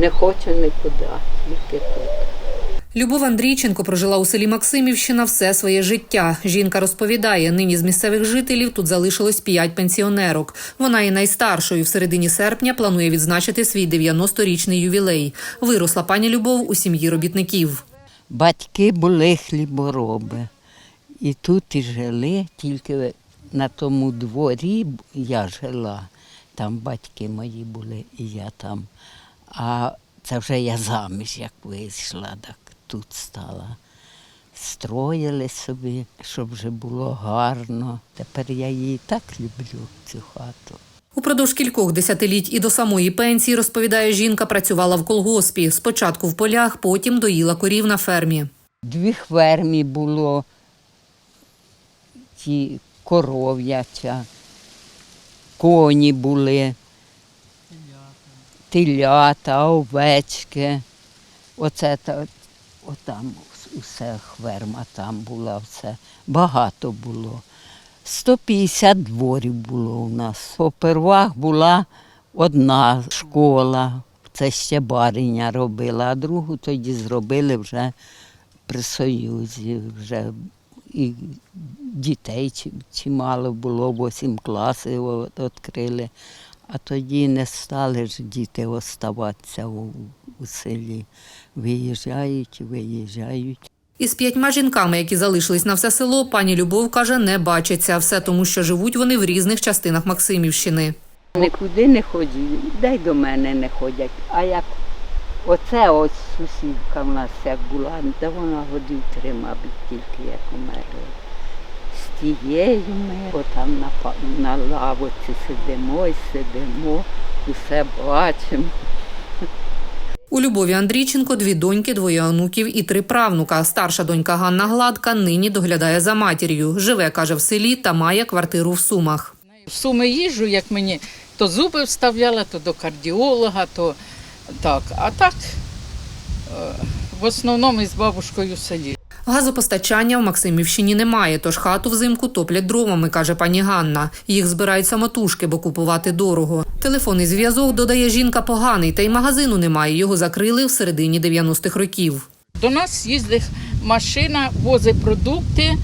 Не хочу нікуди, тільки тут. Любов Андрійченко прожила у селі Максимівщина все своє життя. Жінка розповідає, нині з місцевих жителів тут залишилось п'ять пенсіонерок. Вона є найстаршою. В середині серпня планує відзначити свій 90-річний ювілей. Виросла пані Любов у сім'ї робітників. Батьки були хлібороби. І тут і жили, тільки на тому дворі я жила. Там батьки мої були, і я там. А це вже я заміж як вийшла, так тут стала. Строїли собі, щоб вже було гарно. Тепер я її так люблю, цю хату. Упродовж кількох десятиліть і до самої пенсії, розповідає жінка, працювала в колгоспі. Спочатку в полях, потім доїла корів на фермі. Дві хвермі було, ті коров'яча, коні були, телята, овечки. Оце та, отам усе хверма там була, все. Багато було. 150 дворів було у нас. Попервах була одна школа, це ще бариня робила, а другу тоді зробили вже при Союзі. Вже і дітей чимало було, восім класів відкрили. А тоді не стали ж діти оставатися у, у селі. Виїжджають, виїжджають. Із п'ятьма жінками, які залишились на все село, пані Любов каже, не бачиться. Все тому, що живуть вони в різних частинах Максимівщини. Нікуди не ходять, дай до мене не ходять. А як оце ось сусідка в нас як була, де вона годів три, мабуть, тільки як умерла. Тією ми отам на, на лавоці сидимо і сидимо, усе бачимо. У Любові Андрійченко дві доньки, двоє онуків і три правнука. Старша донька Ганна Гладка нині доглядає за матір'ю. Живе, каже, в селі та має квартиру в Сумах. В суми їжджу, як мені то зуби вставляла, то до кардіолога, то так. А так е, в основному із бабушкою в селі. Газопостачання в Максимівщині немає, тож хату взимку топлять дровами, каже пані Ганна. Їх збирають самотужки, бо купувати дорого. Телефонний зв'язок, додає жінка, поганий, та й магазину немає. Його закрили в середині 90-х років. До нас їздить машина, возить продукти,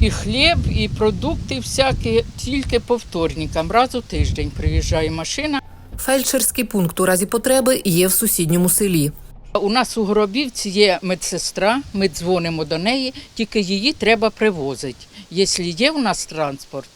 і хліб, і продукти всякі, тільки по вторникам. Раз у тиждень приїжджає машина. Фельдшерський пункт у разі потреби є в сусідньому селі. У нас у Горобівці є медсестра, ми дзвонимо до неї, тільки її треба привозити. Якщо є у нас транспорт,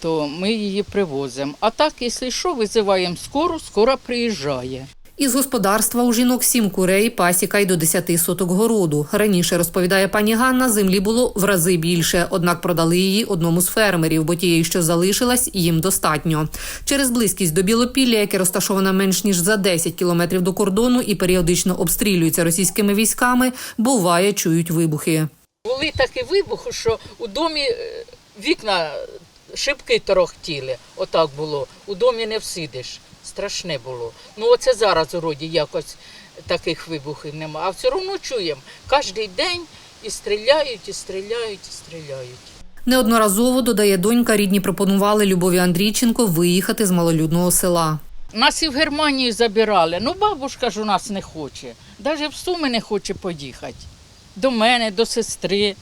то ми її привозимо. А так, якщо що, визиваємо скору, скора приїжджає. Із господарства у жінок сім курей, пасіка й до 10 соток городу. Раніше, розповідає пані Ганна, землі було в рази більше, однак продали її одному з фермерів, бо тієї, що залишилась, їм достатньо. Через близькість до Білопілля, яке розташоване менш ніж за 10 кілометрів до кордону і періодично обстрілюється російськими військами, буває, чують вибухи. Були такі вибухи, що у домі е, вікна, шибки торохтіли. Отак було. У домі не всидиш. Страшне було. Ну оце зараз уроді якось таких вибухів нема. А все одно чуємо. Кожен день і стріляють, і стріляють, і стріляють. Неодноразово, додає донька, рідні пропонували Любові Андрійченко виїхати з малолюдного села. Нас і в Германію забирали. Ну, бабушка ж у нас не хоче. Навіть в Суми не хоче поїхати. До мене, до сестри.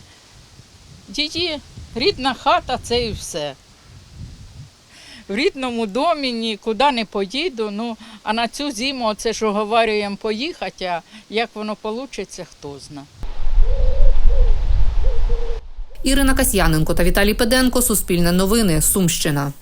Її рідна хата це і все. В рідному домі нікуди не поїду. Ну, а на цю зиму, це що говорюємо поїхати, а як воно вийде, хто знає. Ірина Касьяненко та Віталій Педенко. Суспільне новини. Сумщина.